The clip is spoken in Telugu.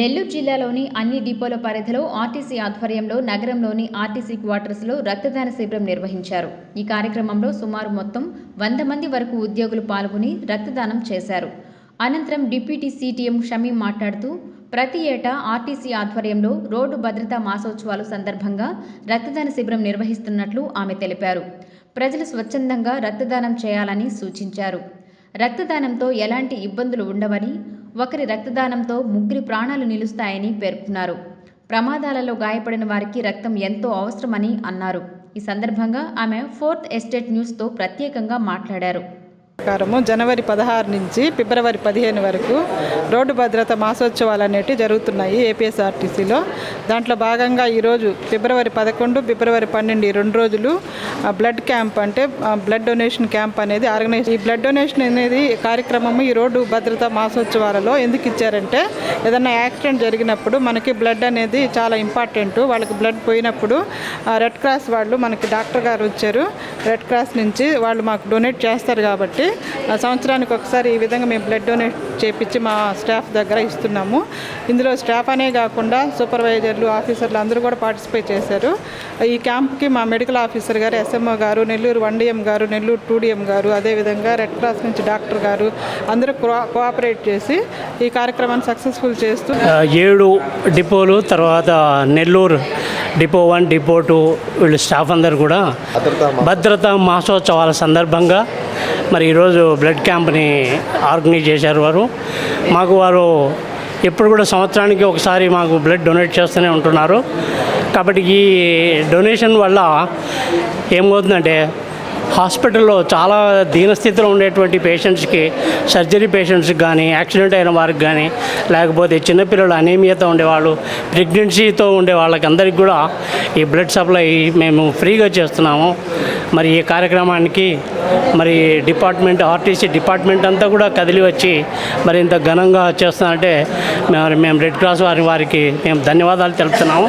Nellore జిల్లాలోని అన్ని డిపోల పరిధిలో ఆర్టీసీ ఆధ్వర్యంలో నగరంలోని ఆర్టీసీ క్వార్టర్స్లో రక్తదాన శిబిరం నిర్వహించారు. ఈ కార్యక్రమంలో సుమారు మొత్తం వంద మంది వరకు ఉద్యోగులు పాల్గొని రక్తదానం చేశారు. అనంతరం డిప్యూటీ సీటీఎం షమీ మాట్లాడుతూ ప్రతి ఏటా ఆర్టీసీ ఆధ్వర్యంలో రోడ్డు భద్రతా మాసోత్సవాలు సందర్భంగా రక్తదాన శిబిరం నిర్వహిస్తున్నట్లు ఆమె తెలిపారు. ప్రజలు స్వచ్ఛందంగా రక్తదానం చేయాలని సూచించారు. రక్తదానంతో ఎలాంటి ఇబ్బందులు ఉండవని ఒకరి రక్తదానంతో ముగ్గురి ప్రాణాలు నిలుస్తాయని పేర్కొన్నారు. ప్రమాదాలలో గాయపడిన వారికి రక్తం ఎంతో అవసరమని అన్నారు. ఈ సందర్భంగా ఆమె ఫోర్త్ ఎస్టేట్ న్యూస్తో ప్రత్యేకంగా మాట్లాడారు. ప్రకారము జనవరి పదహారు నుంచి ఫిబ్రవరి పదిహేను వరకు రోడ్డు భద్రత మాసోత్సవాలు అనేవి జరుగుతున్నాయి ఏపీఎస్ఆర్టీసీలో. దాంట్లో భాగంగా ఈరోజు ఫిబ్రవరి పదకొండు ఫిబ్రవరి పన్నెండు ఈ రెండు రోజులు ఆ, బ్లడ్ క్యాంప్ అంటే బ్లడ్ డొనేషన్ క్యాంప్ అనేది ఆర్గనైజ్ ఈ బ్లడ్ డొనేషన్ అనేది కార్యక్రమము ఈ రోడ్డు భద్రత మాసోత్సవాలలో ఎందుకు ఇచ్చారంటే ఏదైనా యాక్సిడెంట్ జరిగినప్పుడు మనకి బ్లడ్ అనేది చాలా ఇంపార్టెంట్. వాళ్ళకి బ్లడ్ పోయినప్పుడు రెడ్ క్రాస్ వాళ్ళు మనకి డాక్టర్ గారు వచ్చారు. రెడ్ క్రాస్ నుంచి వాళ్ళు మాకు డొనేట్ చేస్తారు కాబట్టి సంవత్సరానికి ఒకసారి ఈ విధంగా మేము బ్లడ్ డొనేట్ చేపించి మా స్టాఫ్ దగ్గర ఇస్తున్నాము. ఇందులో స్టాఫ్ అనే కాకుండా సూపర్వైజర్లు ఆఫీసర్లు అందరూ కూడా పార్టిసిపేట్ చేశారు. ఈ క్యాంప్కి మా మెడికల్ ఆఫీసర్ గారు ఎస్ఎంఓ గారు నెల్లూరు వన్ డిఎం గారు నెల్లూరు టూ డిఎం గారు అదేవిధంగా రెడ్ క్రాస్ నుంచి డాక్టర్ గారు అందరూ కోఆపరేట్ చేసి ఈ కార్యక్రమాన్ని సక్సెస్ఫుల్ చేస్తూ ఏడు డిపోలు తర్వాత Nellore depot one depot two వీళ్ళు స్టాఫ్ అందరు కూడా భద్రతా మాసోత్సవాల సందర్భంగా మరి ఈరోజు బ్లడ్ క్యాంప్ని ఆర్గనైజ్ చేశారు వారు. మాకు వారు ఎప్పుడు కూడా సంవత్సరానికి ఒకసారి మాకు బ్లడ్ డొనేట్ చేస్తూనే ఉంటున్నారు. కాబట్టి ఈ డొనేషన్ వల్ల ఏమవుతుందంటే హాస్పిటల్లో చాలా దీనస్థితిలో ఉండేటువంటి పేషెంట్స్కి సర్జరీ పేషెంట్స్కి కానీ యాక్సిడెంట్ అయిన వారికి కానీ లేకపోతే చిన్నపిల్లలు అనేమియాతో ఉండేవాళ్ళు ప్రెగ్నెన్సీతో ఉండే వాళ్ళకి అందరికి కూడా ఈ బ్లడ్ సప్లై మేము ఫ్రీగా చేస్తున్నాము. మరి ఈ కార్యక్రమానికి మరి డిపార్ట్మెంట్ ఆర్టీసీ డిపార్ట్మెంట్ అంతా కూడా కదిలి వచ్చి మరి ఇంత ఘనంగా చేస్తున్నారంటే మరి మేము రెడ్ క్రాస్ వారి వారికి మేము ధన్యవాదాలు తెలుపుతున్నాము.